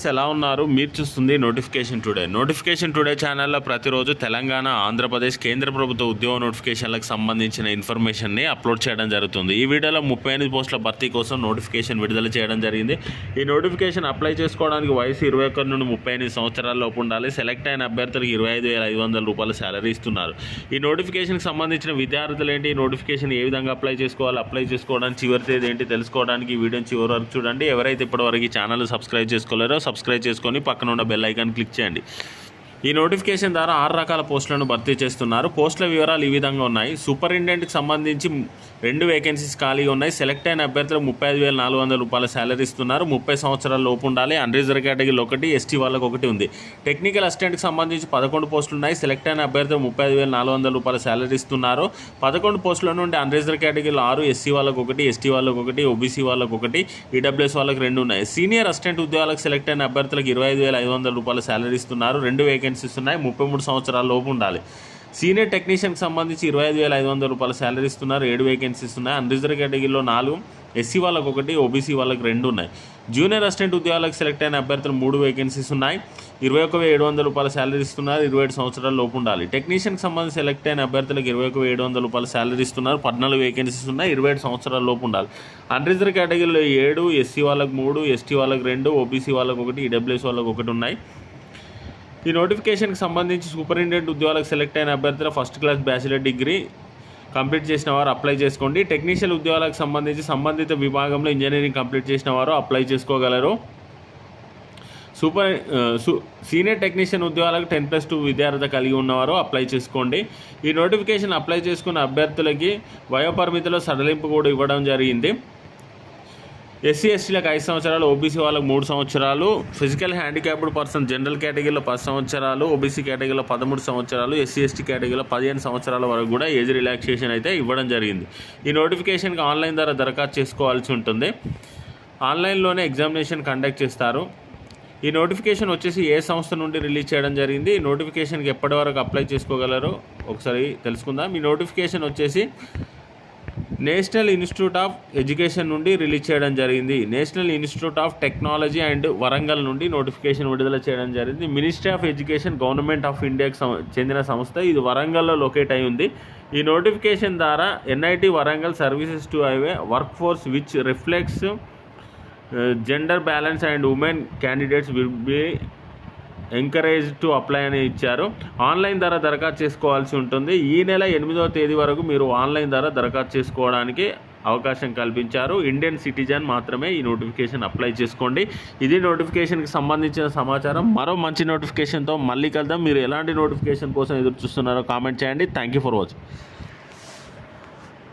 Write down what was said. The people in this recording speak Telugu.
ఫ్రెండ్స్ ఎలా ఉన్నారు? మీరు చూస్తుంది నోటిఫికేషన్ టుడే. నోటిఫికేషన్ టుడే ఛానల్లో ప్రతిరోజు తెలంగాణ ఆంధ్రప్రదేశ్ కేంద్ర ప్రభుత్వ ఉద్యోగ నోటిఫికేషన్లకు సంబంధించిన ఇన్ఫర్మేషన్ని అప్లోడ్ చేయడం జరుగుతుంది. ఈ వీడియోలో ముప్పై ఎనిమిది పోస్టుల భర్తీ కోసం నోటిఫికేషన్ విడుదల చేయడం జరిగింది. ఈ నోటిఫికేషన్ అప్లై చేసుకోవడానికి వయసు ఇరవై ఒకటి నుండి ముప్పై ఎనిమిది సంవత్సరాల లోపు ఉండాలి. సెలెక్ట్ అయిన అభ్యర్థులకు ఇరవై ఐదు వేల ఐదు వందల రూపాయల శాలరీ ఇస్తున్నారు. ఈ నోటిఫికేషన్కి సంబంధించిన విద్యార్థులు ఏంటి? ఈ నోటిఫికేషన్ ఏ విధంగా అప్లై చేసుకోవాలి? అప్లై చేసుకోవడానికి చివరి తేదీ ఏంటి? తెలుసుకోవడానికి ఈ వీడియోని చివరి వరకు చూడండి. ఎవరైతే ఇప్పటివరకు ఈ ఛానల్ సబ్స్క్రైబ్ చేసుకోలేరో సబ్స్క్రైబ్ చేసుకొని పక్కన ఉన్న బెల్ ఐకాన్ క్లిక్ చేయండి. ఈ నోటిఫికేషన్ ద్వారా ఆరు రకాల పోస్టులను భర్తీ చేస్తున్నారు. పోస్టుల వివరాలు ఈ విధంగా ఉన్నాయి. సూపరింటెండెంట్కి సంబంధించి రెండు వేకెన్సీస్ ఖాళీగా ఉన్నాయి. సెలెక్ట్ అయిన అభ్యర్థులకు ముప్పై ఐదు వేల నాలుగు వందల రూపాయల శాలరీ ఇస్తున్నారు. ముప్పై సంవత్సరాల లోపు ఉండాలి. అన్రిజర్వ్ కేటగిరీలో ఒకటి ఎస్టీ వాళ్ళకి ఒకటి ఉంది. టెక్నికల్ అసిస్టెంట్కి సంబంధించి పదకొండు పోస్టులు ఉన్నాయి. సెలెక్ట్ అయిన అభ్యర్థులకు ముప్పై ఐదు వేల నాలుగు వందల రూపాయల శాలరీ ఇస్తున్నారు. పదకొండు పోస్టుల నుండి అన్రిజర్వ్ కేటగిరీలో ఆరు ఎస్సీ వాళ్ళకి ఒకటి ఎస్టీ వాళ్ళకి ఒకటి ఓబీసీ వాళ్ళకి ఒకటి ఈడబ్ల్యూఎస్ వాళ్ళకి రెండు ఉన్నాయి. సీనియర్ అసిస్టెంట్ ఉద్యోగాలకు సెలెక్ట్ అయిన అభ్యర్థులకు ఇరవై ఐదు వేల ఐదు వందల రూపాయల శాలరీ ఇస్తున్నారు. రెండు వేకెన్సీస్ ఉన్నాయి. ముప్పై మూడు సంవత్సరాల లోపు ఉండాలి. సీనియర్ టెక్నీషియన్కి సంబంధించి ఇరవై ఐదు వేల ఐదు వందల రూపాయల శాలరీ ఇస్తున్నారు. ఏడు వేకెన్సీస్ ఉన్నాయి. అన్రిజర్వ్ కేటగిరీలో నాలుగు. ఎస్సీ వాళ్ళకు ఒకటి ఓబీసీ వాళ్ళకి రెండు ఉన్నాయి. జూనియర్ అసిస్టెంట్ ఉద్యోగాలకు సెలెక్ట్ అయిన అభ్యర్థులు మూడు వేకెన్సీస్ ఉన్నాయి. ఇరవై ఒక ఏడు వందల రూపాయల శాలరీ ఇస్తున్నారు. ఇరవై ఏడు సంవత్సరాల లోపు ఉండాలి. టెక్నీషియన్కి సంబంధించి సెలెక్ట్ అయిన అభ్యర్థులకు ఇరవై ఒక ఏడు వందల రూపాయల శాలరీ ఇస్తున్నారు. పద్నాలుగు వేకెన్సీస్ ఉన్నాయి. ఇరవై ఏడు సంవత్సరాల లోపు ఉండాలి. అన్రిజర్వ్ కేటగిరీలో ఏడు ఎస్సీ వాళ్ళకి మూడు ఎస్టీ వాళ్ళకి రెండు ఓబీసీ వాళ్ళకి ఒకటి ఈడబ్ల్యూఎస్ వాళ్ళకి ఒకటి ఉన్నాయి. ఈ నోటిఫికేషన్కి సంబంధించి సూపరింటెండెంట్ ఉద్యోగాలకు సెలెక్ట్ అయిన అభ్యర్థుల first class bachelor degree complete చేసిన వారు అప్లై చేసుకోండి. టెక్నీషియన్ ఉద్యోగాలకు సంబంధించి సంబంధిత విభాగంలో ఇంజనీరింగ్ కంప్లీట్ చేసిన వారు అప్లై చేసుకోగలరు. సూపర్ సూ సీనియర్ టెక్నీషియన్ ఉద్యోగాలకు టెన్ ప్లస్ టూ విద్యార్థి కలిగి ఉన్నవారు అప్లై చేసుకోండి. ఈ నోటిఫికేషన్ అప్లై చేసుకున్న అభ్యర్థులకి వయోపరిమితిలో సడలింపు కూడా ఇవ్వడం జరిగింది. ఎస్సీ ఎస్టీలకు ఐదు సంవత్సరాలు ఓబీసీ వాళ్ళకి మూడు సంవత్సరాలు ఫిజికల్ హ్యాండిక్యాప్డ్ పర్సన్ జనరల్ కేటగిరీలో పది సంవత్సరాలు ఓబీసీ కేటగిరీలో పదమూడు సంవత్సరాలు ఎస్సీ ఎస్టీ కేటగిరీలో పదిహేను సంవత్సరాల వరకు కూడా ఏజ్ రిలాక్సేషన్ అయితే ఇవ్వడం జరిగింది. ఈ నోటిఫికేషన్కి ఆన్లైన్ ద్వారా దరఖాస్తు చేసుకోవాల్సి ఉంటుంది. ఆన్లైన్లోనే ఎగ్జామినేషన్ కండక్ట్ చేస్తారు. ఈ నోటిఫికేషన్ వచ్చేసి ఏ సంస్థ నుండి రిలీజ్ చేయడం జరిగింది ఈ నోటిఫికేషన్కి ఎప్పటి వరకు అప్లై చేసుకోగలరో ఒకసారి తెలుసుకుందాం. ఈ నోటిఫికేషన్ వచ్చేసి నేషనల్ ఇన్స్టిట్యూట్ ఆఫ్ ఎడ్యుకేషన్ నుండి రిలీజ్ చేయడం జరిగింది. National institute of technology and Warangal నుండి నోటిఫికేషన్ విడుదల చేయడం జరిగింది. Ministry of education government of ఇండియాకి చెందిన సంస్థ. ఇది వరంగల్లో లొకేట్ అయి ఉంది. ఈ నోటిఫికేషన్ ద్వారా NIT Warangal services to have a work force which reflects gender balance and women candidates will be encourage to apply అని ఇచ్చారు. ఆన్లైన్ ద్వారా దరఖాస్తు చేసుకోవాల్సి ఉంటుంది. ఈ నెల ఎనిమిదవ తేదీ వరకు మీరు ఆన్లైన్ ద్వారా దరఖాస్తు చేసుకోవడానికి అవకాశం కల్పించారు. ఇండియన్ సిటిజన్ మాత్రమే ఈ నోటిఫికేషన్ అప్లై చేసుకోండి. ఇది నోటిఫికేషన్కి సంబంధించిన సమాచారం. మరో మంచి నోటిఫికేషన్తో మళ్ళీ కలుద్దాం. మీరు ఎలాంటి నోటిఫికేషన్ కోసం ఎదురు చూస్తున్నారో కామెంట్ చేయండి. Thank you for watching